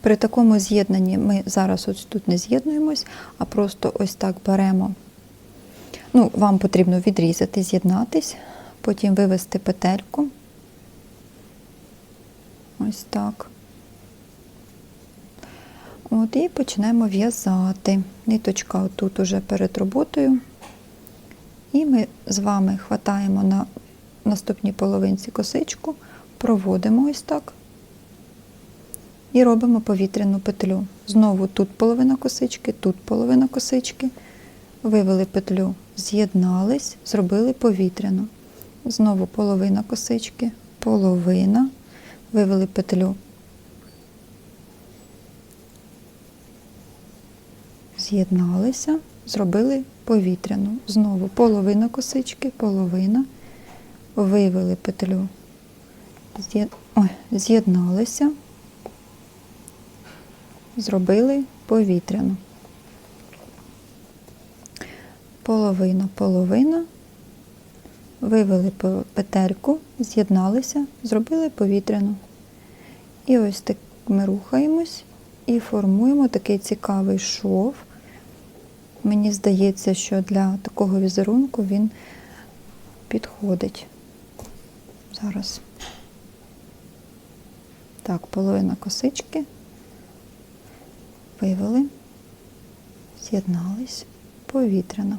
При такому з'єднанні ми зараз ось тут не з'єднуємось, а просто ось так беремо. Ну, вам потрібно відрізати, з'єднатись, потім вивести петельку. Ось так. От, і почнемо в'язати. Ниточка отут уже перед роботою. І ми з вами хватаємо на наступній половинці косичку, проводимо ось так. І робимо повітряну петлю. Знову тут половина косички, тут половина косички. Вивели петлю, з'єднались, зробили повітряну. Знову половина косички, половина. Вивели петлю. З'єдналися, зробили повітряну. Знову половина косички, половина. Вивели петлю. З'єдналися зробили повітряну. Половина, половина. Вивели петельку, з'єдналися, зробили повітряну. І ось так ми рухаємось і формуємо такий цікавий шов. Мені здається, що для такого візерунку він підходить. Зараз. Так, половина косички вивели, з'єднались повітряно.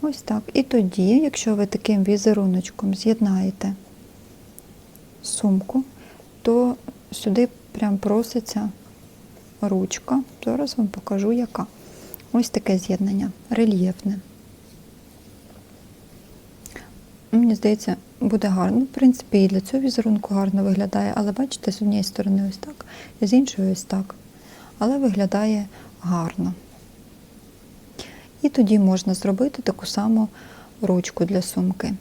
Ось так. І тоді, якщо ви таким візеруночком з'єднаєте сумку, то сюди прям проситься ручка. Зараз вам покажу, яка. Ось таке з'єднання, рельєфне. Мені здається, буде гарно. В принципі, і для цього візерунку гарно виглядає, але бачите, з однієї сторони ось так, з іншої ось так. Але виглядає гарно. І тоді можна зробити таку саму ручку для сумки.